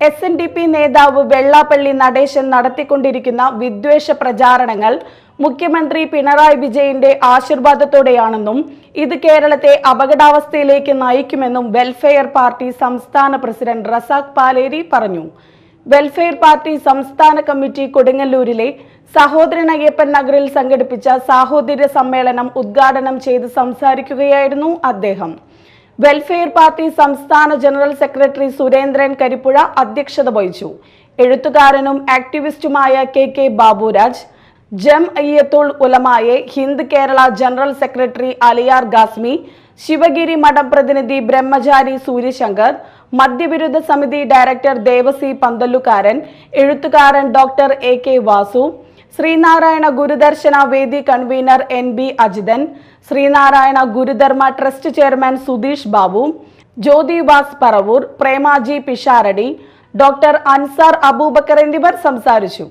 S N D P നേതാവ് വെള്ളാപ്പള്ളി നടേശൻ നടത്തിക്കൊണ്ടിരിക്കുന്ന വിദ്വേഷ പ്രചാരണങ്ങൾ മുഖ്യമന്ത്രി പിണറായി വിജയന്റെ ആശീർവാദത്തോടെയാണെന്നും ഇത് കേരളത്തെ അപകടാവസ്ഥയിലേക്ക് നയിക്കുമെന്നും വെൽഫെയർ പാർട്ടി സംസ്ഥാന പ്രസിഡന്റ് റസാഖ് പാലേരി പറഞ്ഞു. വെൽഫെയർ പാർട്ടി സംസ്ഥാന കമ്മിറ്റി കൊടുങ്ങല്ലൂരിലെ സഹോദരൻ അയ്യപ്പൻ നഗറിൽ സംഘടിപ്പിച്ച സാഹോദര്യ സമ്മേളനം ഉദ്ഘാടനം ചെയ്ത് സംസാരിക്കുകയായിരുന്നു അദ്ദേഹം. വെൽഫെയർ പാർട്ടി സംസ്ഥാന ജനറൽ സെക്രട്ടറി സുരേന്ദ്രൻ കരിപ്പുഴ അധ്യക്ഷത വഹിച്ചു. എഴുത്തുകാരനും ആക്ടിവിസ്റ്റുമായ K K Baburaj Jamiyyathul Ulamaye Hind Kerala general secretary Aliyar Gasmi Sivagiri മഠം പ്രതിനിധി ബ്രഹ്മചാരി സൂര്യശങ്കർ മദ്യവിരുദ്ധ സമിതി ഡയറക്ടർ ദേവസി പന്തല്ലുകാരൻ എഴുത്തുകാരൻ doctor A K Vasu Sreenarayana Gurudarshana Vedi convener N B Ajithan Sreenarayana Gurudharma trust chairman Sudheesh Babu Jyothi Vas Paravur Premaji Pisharody doctor Ansar Abubakar എന്നിവർ സംസാരിച്ചു.